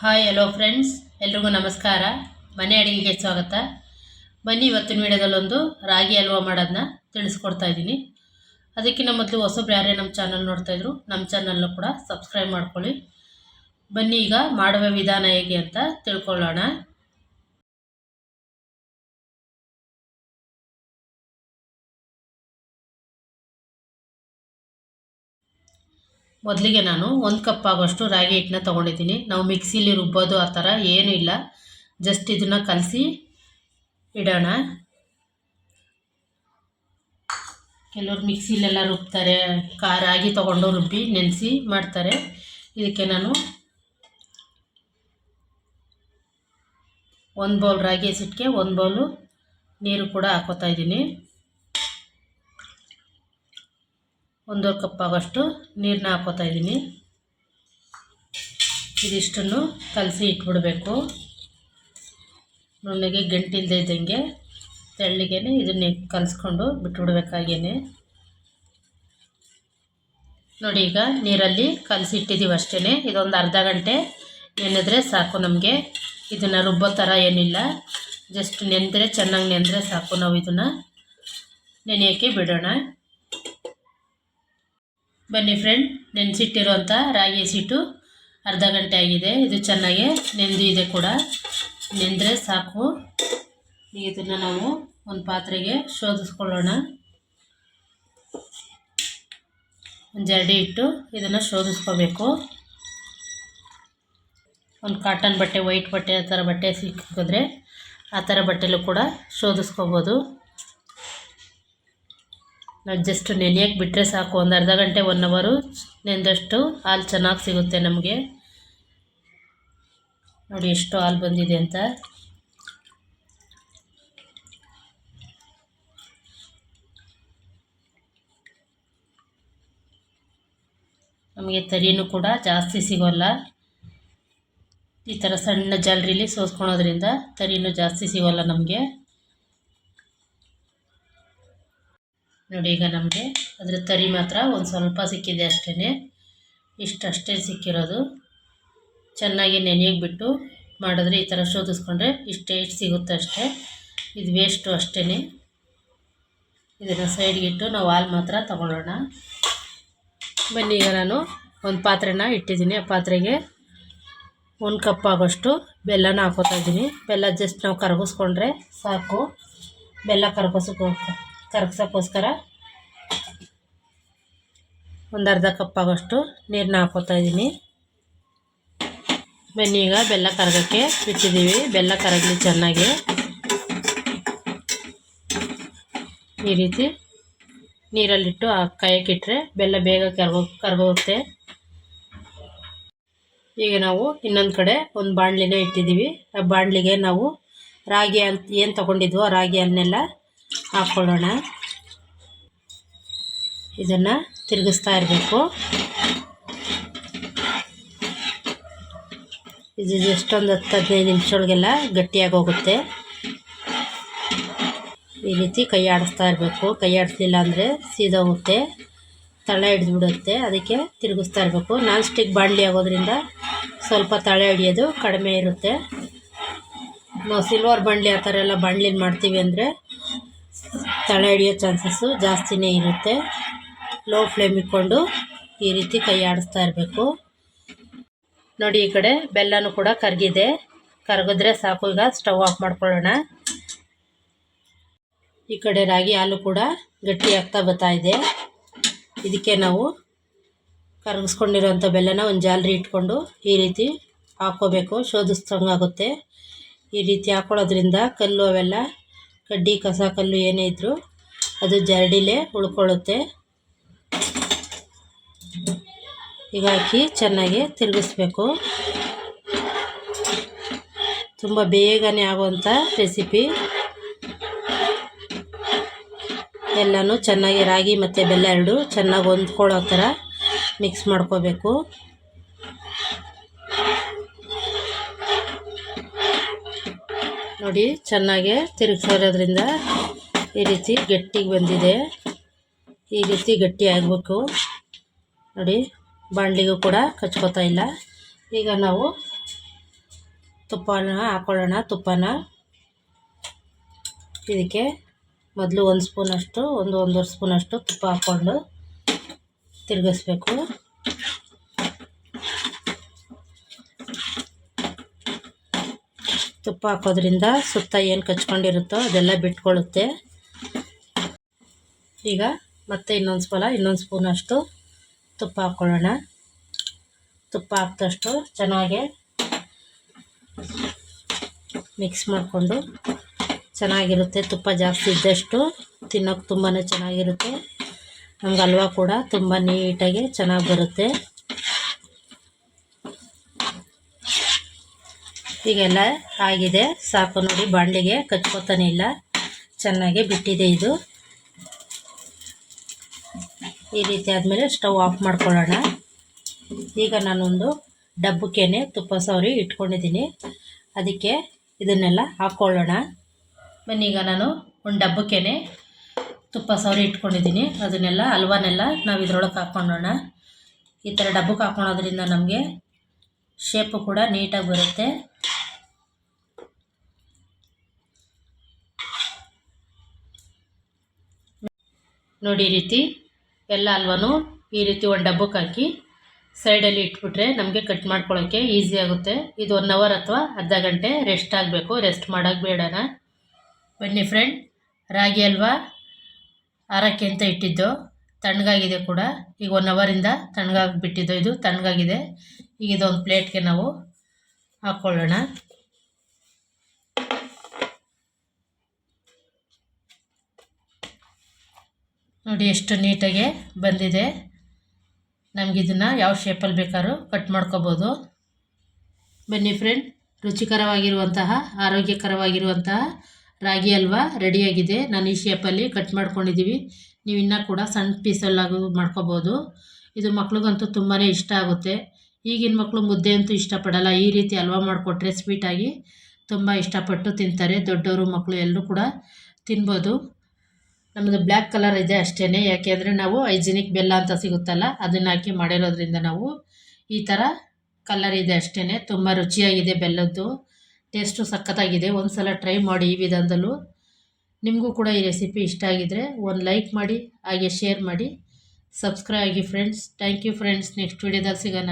Hi hello friends ಎಲ್ರಿಗೂ ನಮಸ್ಕಾರ. ಮನೆ ಅಡುಗೆಗೆ ಸ್ವಾಗತ. ಬನ್ನಿ, ಇವತ್ತಿನ ವಿಡಿಯೋದಲ್ಲೊಂದು ರಾಗಿ ಹಲ್ವಾ ಮಾಡೋದನ್ನ ತಿಳಿಸ್ಕೊಡ್ತಾ ಇದ್ದೀನಿ. ಅದಕ್ಕಿಂತ ಮೊದಲು ಹೊಸಬ್ರು ಯಾರೇ ನಮ್ಮ ಚಾನಲ್ ನೋಡ್ತಾಯಿದ್ರು ನಮ್ಮ ಚಾನಲ್ನ ಕೂಡ ಸಬ್ಸ್ಕ್ರೈಬ್ ಮಾಡ್ಕೊಳ್ಳಿ. ಬನ್ನಿ, ಈಗ ಮಾಡುವ ವಿಧಾನ ಹೇಗೆ ಅಂತ ತಿಳ್ಕೊಳ್ಳೋಣ. ಮೊದಲಿಗೆ ನಾನು ಒಂದು ಕಪ್ ಆಗೋಷ್ಟು ರಾಗಿ ಹಿಟ್ಟನ್ನ ತೊಗೊಂಡಿದ್ದೀನಿ. ನಾವು ಮಿಕ್ಸಿಲಿ ರುಬ್ಬೋದು ಆ ಥರ ಏನೂ ಇಲ್ಲ. ಜಸ್ಟ್ ಇದನ್ನು ಕಲಸಿ ಇಡೋಣ. ಕೆಲವರು ಮಿಕ್ಸಿಲೆಲ್ಲ ರುಬ್ತಾರೆ. ಕಾ, ರಾಗಿ ತೊಗೊಂಡು ರುಬ್ಬಿ ನೆನೆಸಿ ಮಾಡ್ತಾರೆ. ಇದಕ್ಕೆ ನಾನು ಒಂದು ಬೌಲ್ ರಾಗಿ ಹಸಿಟ್ಟಿಗೆ ಒಂದು ಬೌಲು ನೀರು ಕೂಡ ಹಾಕೋತಾ ಇದ್ದೀನಿ. ಒಂದೂವರೆ ಕಪ್ ಆಗೋಷ್ಟು ನೀರನ್ನ ಹಾಕೋತಾ ಇದ್ದೀನಿ. ಇದಿಷ್ಟನ್ನು ಕಲಸಿ ಇಟ್ಬಿಡಬೇಕು. ನುಣ್ಣಗೆ ಗಂಟಿಲ್ದೇ ಇದ್ದಂಗೆ ತೆಳ್ಳಗೆ ಇದನ್ನೇ ಕಲಸ್ಕೊಂಡು ಬಿಟ್ಬಿಡ್ಬೇಕಾಗೇನೆ ನೋಡಿ ಈಗ ನೀರಲ್ಲಿ ಕಲಸಿ ಇಟ್ಟಿದ್ದೀವಿ ಅಷ್ಟೇ ಇದೊಂದು ಅರ್ಧ ಗಂಟೆ. ನೆನೆದ್ರೆ ಸಾಕು ನಮಗೆ. ಇದನ್ನು ರುಬ್ಬೋ ಥರ ಏನಿಲ್ಲ. ಜಸ್ಟ್ ನೆನೆದ್ರೆ ಚೆನ್ನಾಗಿ ನೆನೆದ್ರೆ ಸಾಕು ನಾವು ಇದನ್ನು. ನೆನೆಯೋಕ್ಕೆ ಬಿಡೋಣ. ಬನ್ನಿ ಫ್ರೆಂಡ್ ನೆನೆಸಿಟ್ಟಿರುವಂಥ ರಾಗಿ ಹಸಿಟ್ಟು ಅರ್ಧ ಗಂಟೆ ಆಗಿದೆ. ಇದು ಚೆನ್ನಾಗಿ ನೆಂದು ಇದೆ ಕೂಡ. ನೆಂದರೆ ಸಾಕು. ಇದನ್ನು ನಾವು ಒಂದು ಪಾತ್ರೆಗೆ ಶೋಧಿಸ್ಕೊಳ್ಳೋಣ. ಒಂದು ಜರಡಿ ಇಟ್ಟು ಇದನ್ನು ಶೋಧಿಸ್ಕೋಬೇಕು. ಒಂದು ಕಾಟನ್ ಬಟ್ಟೆ ವೈಟ್ ಬಟ್ಟೆ, ಆ ಥರ ಬಟ್ಟೆ ಸಿಕ್ಕಿದ್ರೆ ಆ ಥರ ಬಟ್ಟೆಲೂ ಕೂಡ ಶೋಧಿಸ್ಕೋಬೋದು. ನಾವು ಜಸ್ಟ್ ನೆನೆಯಕ್ಕೆ ಬಿಟ್ಟರೆ ಸಾಕು. ಒಂದು ಅರ್ಧ ಗಂಟೆ ಒನ್ ಅವರು ನೆಂದಷ್ಟು ಹಾಲು ಚೆನ್ನಾಗಿ ಸಿಗುತ್ತೆ ನಮಗೆ. ನೋಡಿ ಎಷ್ಟು ಹಾಲು ಬಂದಿದೆ ಅಂತ. ನಮಗೆ ತರಿನೂ ಕೂಡ ಜಾಸ್ತಿ ಸಿಗೋಲ್ಲ. ಈ ಥರ ಸಣ್ಣ ಜಾಲರಿಲಿ ಸೋಸ್ಕೊಳೋದ್ರಿಂದ ತರಿನೂ ಜಾಸ್ತಿ ಸಿಗೋಲ್ಲ ನಮಗೆ. ನೋಡಿ ಈಗ ನಮಗೆ ಅದರ ತರಿ ಮಾತ್ರ ಒಂದು ಸ್ವಲ್ಪ ಸಿಕ್ಕಿದೆ ಅಷ್ಟೇ ಇಷ್ಟಷ್ಟೇ ಸಿಕ್ಕಿರೋದು. ಚೆನ್ನಾಗಿ ನೆನೆಯಕ್ಕೆ ಬಿಟ್ಟು ಮಾಡಿದ್ರೆ ಈ ಥರ ಶೋಧಿಸ್ಕೊಂಡ್ರೆ ಇಷ್ಟೇ ಇಷ್ಟು ಸಿಗುತ್ತೆ ಅಷ್ಟೇ. ಇದು ವೇಸ್ಟು ಅಷ್ಟೇ ಇದನ್ನು ಸೈಡ್ಗಿಟ್ಟು ನಾವು ಹಾಲು ಮಾತ್ರ ತಗೊಳ್ಳೋಣ. ಬನ್ನಿ ಈಗ ನಾನು ಒಂದು ಪಾತ್ರೆನ ಇಟ್ಟಿದ್ದೀನಿ. ಆ ಪಾತ್ರೆಗೆ ಒಂದು ಕಪ್ ಆಗೋಷ್ಟು ಬೆಲ್ಲನ ಹಾಕೋತಾ ಇದ್ದೀನಿ. ಬೆಲ್ಲ ಜಸ್ಟ್ ನಾವು ಕರಗಿಸ್ಕೊಂಡ್ರೆ ಸಾಕು. ಬೆಲ್ಲ ಕರಗಿಸೋ ಕರಗ್ಸೋಕ್ಕೋಸ್ಕರ ಒಂದು ಅರ್ಧ ಕಪ್ ಆಗೋಷ್ಟು ನೀರನ್ನ ಹಾಕೋತಾ ಇದ್ದೀನಿ. ಬನ್ನಿ ಈಗ ಬೆಲ್ಲ ಕರಗಕ್ಕೆ ಬಿಟ್ಟಿದ್ದೀವಿ. ಬೆಲ್ಲ ಕರಗಲಿ ಚೆನ್ನಾಗಿ. ಈ ರೀತಿ ನೀರಲ್ಲಿಟ್ಟು ಕಾಯಕ್ಕಿಟ್ರೆ ಬೆಲ್ಲ ಬೇಗ ಕರಗೋ ಕರಗೋಗುತ್ತೆ. ಈಗ ನಾವು ಇನ್ನೊಂದು ಕಡೆ ಒಂದು ಬಾಣಲಿನ ಇಟ್ಟಿದ್ದೀವಿ. ಆ ಬಾಣಲಿಗೆ ನಾವು ರಾಗಿ ಅಂತ ಏನು ತೊಗೊಂಡಿದ್ವೋ ರಾಗಿ ಅನ್ನೆಲ್ಲ ಹಾಕ್ಕೊಳ್ಳೋಣ ಇದನ್ನು ತಿರುಗಿಸ್ತಾ ಇರಬೇಕು. ಇದು ಎಷ್ಟೊಂದು ಹತ್ತು ಹದಿನೈದು ನಿಮಿಷಗಳಿಗೆಲ್ಲ ಗಟ್ಟಿಯಾಗಿ ಹೋಗುತ್ತೆ. ಈ ರೀತಿ ಕೈ ಆಡಿಸ್ತಾ ಇರಬೇಕು. ಕೈ ಆಡಿಸ್ಲಿಲ್ಲ ಅಂದರೆ ಸೀದೋಗುತ್ತೆ ತಳ ಹಿಡಿದ್ಬಿಡುತ್ತೆ. ಅದಕ್ಕೆ ತಿರುಗಿಸ್ತಾ ಇರಬೇಕು. ನಾನ್ ಸ್ಟಿಕ್ ಬಾಣಲಿ ಆಗೋದ್ರಿಂದ ಸ್ವಲ್ಪ ತಳೆ ಹಿಡಿಯೋದು ಕಡಿಮೆ ಇರುತ್ತೆ. ನಾವು ಸಿಲ್ವರ್ ಬಾಣಲಿ ಆ ಥರ ಎಲ್ಲ ಬಾಣಲಿನ ಮಾಡ್ತೀವಿ ಅಂದರೆ ತಳೆ ಹಿಡಿಯೋ ಚಾನ್ಸಸ್ಸು ಜಾಸ್ತಿನೇ ಇರುತ್ತೆ. ಲೋ ಫ್ಲೇಮ್ ಇಟ್ಕೊಂಡು ಈ ರೀತಿ ಕೈ ಆಡಿಸ್ತಾ ಇರಬೇಕು. ನೋಡಿ ಈ ಕಡೆ ಬೆಲ್ಲನೂ ಕೂಡ ಕರಗಿದೆ. ಕರಗಿದ್ರೆ ಸಾಕು, ಈಗ ಸ್ಟವ್ ಆಫ್ ಮಾಡ್ಕೊಳ್ಳೋಣ. ಈ ಕಡೆ ರಾಗಿ ಹಾಲು ಕೂಡ ಗಟ್ಟಿ ಆಗ್ತಾ ಬರ್ತಾ ಇದೆ. ಇದಕ್ಕೆ ನಾವು ಕರಗಿಸ್ಕೊಂಡಿರೋಂಥ ಬೆಲ್ಲನ ಒಂದು ಜಾಲರಿ ಇಟ್ಕೊಂಡು ಈ ರೀತಿ ಹಾಕ್ಕೋಬೇಕು. ಶೋಧಿಸ್ದಂಗಾಗುತ್ತೆ. ಈ ರೀತಿ ಹಾಕ್ಕೊಳ್ಳೋದ್ರಿಂದ ಕಲ್ಲು ಅವೆಲ್ಲ ಕಡ್ಡಿ, ಕಸ, ಕಲ್ಲು ಏನೇ ಅದು ಜರಡಿಲೇ ಉಳ್ಕೊಳ್ಳುತ್ತೆ. ಈಗ ಹಾಕಿ ಚೆನ್ನಾಗಿ ತಿರುಗಿಸ್ಬೇಕು. ತುಂಬ ಬೇಗನೆ ಆಗುವಂಥ ರೆಸಿಪಿ. ಎಲ್ಲನೂ ಚೆನ್ನಾಗಿ ರಾಗಿ ಮತ್ತು ಬೆಲ್ಲ ಎರಡು ಚೆನ್ನಾಗಿ ಹೊಂದ್ಕೊಳ್ಳೋ ಥರ ಮಿಕ್ಸ್ ಮಾಡ್ಕೋಬೇಕು. ನೋಡಿ, ಚೆನ್ನಾಗಿ ಇರೋದ್ರಿಂದ ಈ ರೀತಿ ಗಟ್ಟಿಗೆ ಬಂದಿದೆ. ಈ ರೀತಿ ಗಟ್ಟಿ ಆಗಬೇಕು. ನೋಡಿ ಬಾಣಲಿಗೂ ಕೂಡ ಕಚ್ಕೋತಾ ಇಲ್ಲ. ಈಗ ನಾವು ತುಪ್ಪನ ಹಾಕೊಳ್ಳೋಣ, ತುಪ್ಪನ. ಇದಕ್ಕೆ ಮೊದಲು ಒಂದು ಸ್ಪೂನಷ್ಟು ಒಂದು ಒಂದೂವರೆ ಸ್ಪೂನಷ್ಟು ತುಪ್ಪ ಹಾಕ್ಕೊಂಡು ತಿರುಗಿಸ್ಬೇಕು. ತುಪ್ಪ ಹಾಕೋದ್ರಿಂದ ಸುತ್ತ ಏನು ಕಚ್ಕೊಂಡಿರುತ್ತೋ ಅದೆಲ್ಲ ಬಿಟ್ಕೊಳ್ಳುತ್ತೆ. ಈಗ ಮತ್ತೆ ಇನ್ನೊಂದು ಸಲ ಇನ್ನೊಂದು ಸ್ಪೂನಷ್ಟು ತುಪ್ಪ ಹಾಕ್ಕೊಳ್ಳೋಣ ತುಪ್ಪ ಹಾಕ್ದಷ್ಟು ಚೆನ್ನಾಗೆ ಮಿಕ್ಸ್ ಮಾಡಿಕೊಂಡು ಚೆನ್ನಾಗಿರುತ್ತೆ. ತುಪ್ಪ ಜಾಸ್ತಿ ಇದ್ದಷ್ಟು ತಿನ್ನೋಕೆ ತುಂಬಾ ಚೆನ್ನಾಗಿರುತ್ತೆ. ನಮ್ಗೆ ಹಲ್ವಾ ಕೂಡ ತುಂಬ ನೀಟಾಗಿ ಚೆನ್ನಾಗಿ ಬರುತ್ತೆ. ಈಗೆಲ್ಲ ಆಗಿದೆ. ಸಾಕು ನೋಡಿ ಬಾಣಲಿಗೆ ಕಚ್ಕೋತಾನೆ ಇಲ್ಲ. ಚೆನ್ನಾಗಿ ಬಿಟ್ಟಿದೆ ಇದು. ಈ ರೀತಿ ಆದಮೇಲೆ ಸ್ಟವ್ ಆಫ್ ಮಾಡ್ಕೊಳ್ಳೋಣ. ಈಗ ನಾನೊಂದು ಡಬ್ಬಕ್ಕೇನೆ ತುಪ್ಪ ಸವರಿ ಇಟ್ಕೊಂಡಿದ್ದೀನಿ. ಅದಕ್ಕೆ ಇದನ್ನೆಲ್ಲ ಹಾಕ್ಕೊಳ್ಳೋಣ ಈಗ ನಾನು ಒಂದು ಡಬ್ಬಕ್ಕೇನೆ ತುಪ್ಪ ಸವರಿ ಇಟ್ಕೊಂಡಿದ್ದೀನಿ. ಅದನ್ನೆಲ್ಲ, ಹಲ್ವಾನೆಲ್ಲ ನಾವು ಇದ್ರೊಳಗೆ ಹಾಕ್ಕೊಳ್ಳೋಣ ಈ ಥರ ಡಬ್ಬಕ್ಕೆ ಹಾಕ್ಕೊಳೋದ್ರಿಂದ ನಮಗೆ ಶೇಪು ಕೂಡ ನೀಟಾಗಿ ಬರುತ್ತೆ. ನೋಡಿ ಈ ರೀತಿ ಎಲ್ಲ ಅಲ್ವಾನು ಈ ರೀತಿ ಒಂದು ಡಬ್ಬಕ್ಕೆ ಹಾಕಿ ಸೈಡಲ್ಲಿ ಇಟ್ಬಿಟ್ರೆ ನಮಗೆ ಕಟ್ ಮಾಡ್ಕೊಳ್ಳೋಕ್ಕೆ ಈಸಿ ಆಗುತ್ತೆ. ಇದು ಒನ್ ಅವರ್ ಅಥವಾ ಅರ್ಧ ಗಂಟೆ ರೆಸ್ಟ್ ಆಗಬೇಕು. ರೆಸ್ಟ್ ಮಾಡೋಕ್ಕೆ ಬೇಡನ ಬನ್ನಿ ಫ್ರೆಂಡ್ ರಾಗಿ ಅಲ್ವಾ? ಆರಕ್ಕೆ ಅಂತ ಇಟ್ಟಿದ್ದು? ತಣ್ಣಗಾಗಿದೆ ಕೂಡ. ಈಗ ಒನ್ ಅವರಿಂದ ತಣ್ಣಗಾಗಿಬಿಟ್ಟಿದ್ದು ಇದು ತಣ್ಣಗಾಗಿದೆ. ಈಗ ಇದೊಂದು ಪ್ಲೇಟ್ಗೆ ನಾವು ಹಾಕ್ಕೊಳ್ಳೋಣ ನೋಡಿ ಎಷ್ಟು ನೀಟಾಗೆ ಬಂದಿದೆ. ನಮಗಿದನ್ನು ಯಾವ ಶೇಪಲ್ಲಿ ಬೇಕಾದ್ರೂ ಕಟ್ ಮಾಡ್ಕೋಬೋದು. ಬನ್ನಿ ಫ್ರೆಂಡ್ ರುಚಿಕರವಾಗಿರುವಂತಹ, ಆರೋಗ್ಯಕರವಾಗಿರುವಂತಹ ರಾಗಿ ಹಲ್ವಾ ರೆಡಿಯಾಗಿದೆ ನಾನು ಈ ಶೇಪಲ್ಲಿ ಕಟ್ ಮಾಡ್ಕೊಂಡಿದ್ದೀವಿ ನೀವು ಇನ್ನೂ ಕೂಡ ಸಣ್ಣ ಪೀಸಲ್ಲಾಗೂ ಮಾಡ್ಕೋಬೋದು. ಇದು ಮಕ್ಳಿಗಂತೂ ತುಂಬಾ ಇಷ್ಟ ಆಗುತ್ತೆ. ಈಗಿನ ಮಕ್ಕಳು ಮುದ್ದೆ ಅಂತೂ ಇಷ್ಟಪಡಲ್ಲ. ಈ ರೀತಿ ಹಲ್ವಾ ಮಾಡಿಕೊಟ್ರೆ ಸ್ವೀಟಾಗಿ ತುಂಬ ಇಷ್ಟಪಟ್ಟು ತಿಂತಾರೆ. ದೊಡ್ಡವರು ಮಕ್ಕಳು ಎಲ್ಲರೂ ಕೂಡ ತಿನ್ಬೋದು. ನಮ್ಮದು ಬ್ಲ್ಯಾಕ್ ಕಲರ್ ಇದೆ ಅಷ್ಟೇ ಯಾಕೆಂದರೆ ನಾವು ಹೈಜಿನಿಕ್ ಬೆಲ್ಲ ಅಂತ ಸಿಗುತ್ತಲ್ಲ, ಅದನ್ನು ಹಾಕಿ ಮಾಡಿರೋದ್ರಿಂದ ನಾವು ಈ ಥರ ಕಲರ್ ಇದೆ ಅಷ್ಟೇ ತುಂಬ ರುಚಿಯಾಗಿದೆ ಬೆಲ್ಲದ್ದು. ಟೇಸ್ಟು ಸಖತ್ತಾಗಿದೆ. ಒಂದು ಸಲ ಟ್ರೈ ಮಾಡಿ ಈ ವಿಧಾನದಲ್ಲೂ. ನಿಮಗೂ ಕೂಡ ಈ ರೆಸಿಪಿ ಇಷ್ಟ ಆಗಿದ್ದರೆ ಒಂದು ಲೈಕ್ ಮಾಡಿ, ಹಾಗೆ ಶೇರ್ ಮಾಡಿ. ಸಬ್ಸ್ಕ್ರೈಬ್ ಆಗಿ friends thank you friends next ವೀಡಿಯೋದಾಗ ಸಿಗೋಣ.